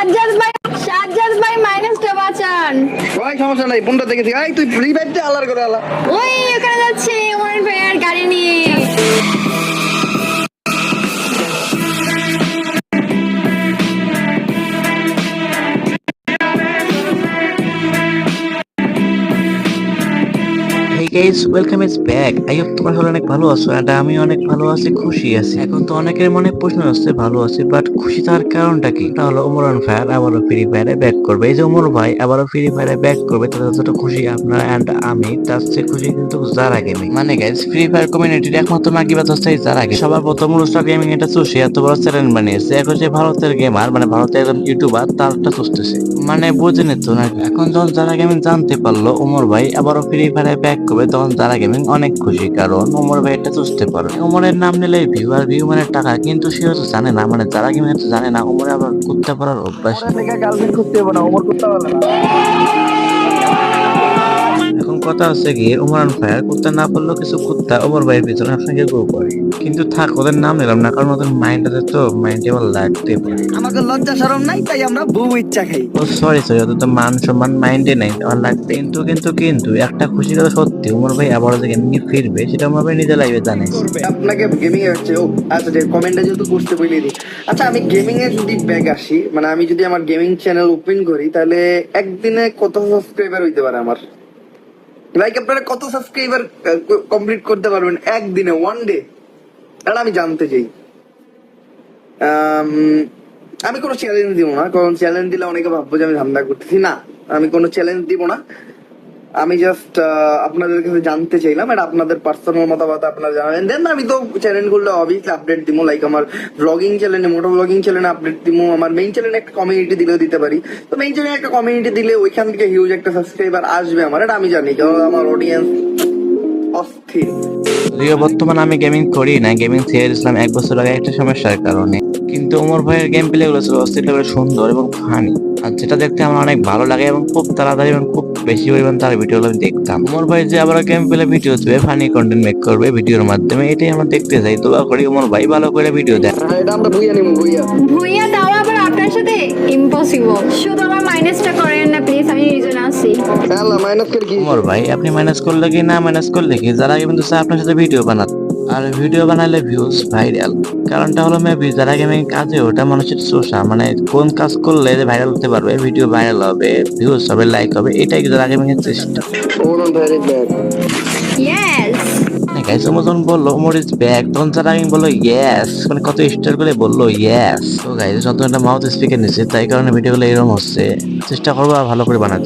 সাজ্জাদ ভাই সাজ্জাদ ভাই মাইনাসটা বাঁচান। ওই সমস্যা নাই ফোনটা দেখেছি এই তুই ফ্রি দে আলার করে আলা। ওই ওখানে যাচ্ছে ওমর ভাইয়ার গাড়ি নিয়ে। Guys welcome is back I hope তোমরা সবাই অনেক ভালো আছো এন্ড আমি অনেক ভালো আছি, খুশি আছি। এখন তো অনেকের মনে প্রশ্ন আসছে, ভালো আছি বাট খুশি থাকার কারণটা কি? এটা হলো ওমরান ফায়ার আবারও ফ্রি ফায়ারে ব্যাক করবে। এই যে ওমর ভাই, আবারও ফ্রি ফায়ারে ব্যাক করবে, তাতে যতটা খুশি আপনারা এন্ড আমি, তার চেয়ে খুশি কিন্তু যারা গেমিং মানে গাইস ফ্রি ফায়ার কমিউনিটির একমাত্র নাগিবাদ হচ্ছে যারা গেমিং সবার প্রথম অনুষ্ঠান গেমিং এটা চুষে এত বড় চ্যানেল বানিয়েছে। এখন যে ভারতের গেমার মানে ভারতের ইউটিউবার তারটা চুষতেছে মানে বুঝেনি তো না এখন যখন যারা গেমিং জানতে পারল ওমর ভাই আবারও ফ্রি ফায়ারে ব্যাক করবে। তখন তারা গেমিং অনেক খুশি। কারণ ওমর ভাই এটা বুঝতে পারে ওমরের নাম নিলে ভিউ আর ভিউ মানে টাকা, কিন্তু সে হয়তো জানে না। মানে যারা গেমিং জানে না, ওমরে আবার কুত্তা পড়ার অভ্যাস করতে পারে হবে না, ওমর করতে পারে না। কথা হচ্ছে কি? ওমরান ফায়ার কুত্তা না পড়লেও কিছু কুত্তা ওমর ভাইয়ের পিছনে আপনাকে গো করে। কিন্তু থাক ওদের নাম নিলাম না কারণ ওদের মাইন্ড আছে তো মাইন্ডে আবার লাগতে পারে আমাকে লজ্জা শরম নাই তাই আমরা বউ ইচ্ছা খাই। ও সরি সরি ওদের তো মান সম্মান মাইন্ডে নাই আমার লাগবে। কিন্তু কিন্তু কিন্তু একটা খুশি কথা সত্যি উমর ভাই আবারও যে এমনি ফিরবে সেটা উমর ভাই নিজে লাইভে জানে। আপনাকে গেমিং এ হচ্ছে ও আচ্ছা যে কমেন্টে যেহেতু করতে বলে দিই। আচ্ছা আমি গেমিং এ যদি ব্যাগ আসি মানে আমি যদি আমার গেমিং চ্যানেল ওপেন করি তাহলে একদিনে কত সাবস্ক্রাইবার হইতে পারে আমার? লাইক আপনারা কত সাবস্ক্রাইবার কমপ্লিট করতে পারবেন একদিনে ওয়ান ডে এটা আমি জানতে চাই। আম, কোনো চ্যালেঞ্জ দিব না কারণ চ্যালেঞ্জ দিলে অনেকে ভাববো যে আমি ধান্দা করতেছি। না আমি কোনো চ্যালেঞ্জ দিব না। আমি জাস্ট আপনাদের কাছে জানতে চাইলাম এটা আপনাদের পার্সোনাল মতামত আপনারা জানাবেন। দেন আমি তো চ্যানেলগুলো অবভিয়াসলি আপডেট দিব লাইক আমার ব্লগিং চ্যানেলে মোটো ব্লগিং চ্যানেলে আপডেট দিব আমার মেইন চ্যানেলে একটা কমিউনিটি দিলেও দিতে পারি। তো মেইন চ্যানেলে একটা কমিউনিটি দিলে ওইখান থেকে হিউজ একটা সাবস্ক্রাইবার আসবে আমার, এটা আমি জানি, কারণ আমার অডিয়েন্স অস্থির। যদিও বর্তমানে আমি গেমিং করি না গেমিং ছেড়ে দিয়েছিলাম এক বছর আগে, একটা সমস্যার কারণে। কিন্তু ওমর ভাইয়ের গেম প্লে গুলো ছিল অস্থির সুন্দর এবং ফানি আর যেটা দেখতে আমার অনেক ভালো লাগে এবং খুব তাড়াতাড়ি এবং খুব বেশি পরিমাণ তার ভিডিওগুলো আমি দেখতাম। ওমর ভাই যে আবার গেম প্লে ভিডিও দেবে ফানি কন্টেন্ট মেক করবে ভিডিওর মাধ্যমে এটাই আমরা দেখতে চাই। দোয়া করি ওমর ভাই ভালো করে ভিডিও দেয় হ্যাঁ, এটা আমরা বুঝিয়ে নিব বুঝিয়া ভুইয়া দাও আবার আপনার সাথে? ইম্পসিবল শুধু আমার মাইনাসটা করেন না প্লিজ আমি রিজন আছি। আল্লাহ মাইনাস করে কি? ওমর ভাই আপনি মাইনাস করলে কি না মাইনাস করলে কি? যারা কিন্তু আপনার সাথে ভিডিও বানাতে। আর ভিডিও বানালে ভিউজ ভাইরাল কারণটা হলো মেবি যারা গেমিং কাজে ওটা মানুষের সোসা মানে কোন কাজ করলে ভাইরাল হতে পারবে ভিডিও ভাইরাল হবে ভিউজ হবে লাইক হবে এটাই যারা গেমিং এর চেষ্টা গাইস বলল ওমর ইজ ব্যাক তখন যারা গেমিং বলল ইয়েস মানে কত স্টার করে বলল ইয়েস তো গাইস নতুন একটা মাউথ স্পিকার নিচ্ছে তাই কারণে ভিডিওগুলো এরকম হচ্ছে। চেষ্টা করব আর ভালো করে বানাতে।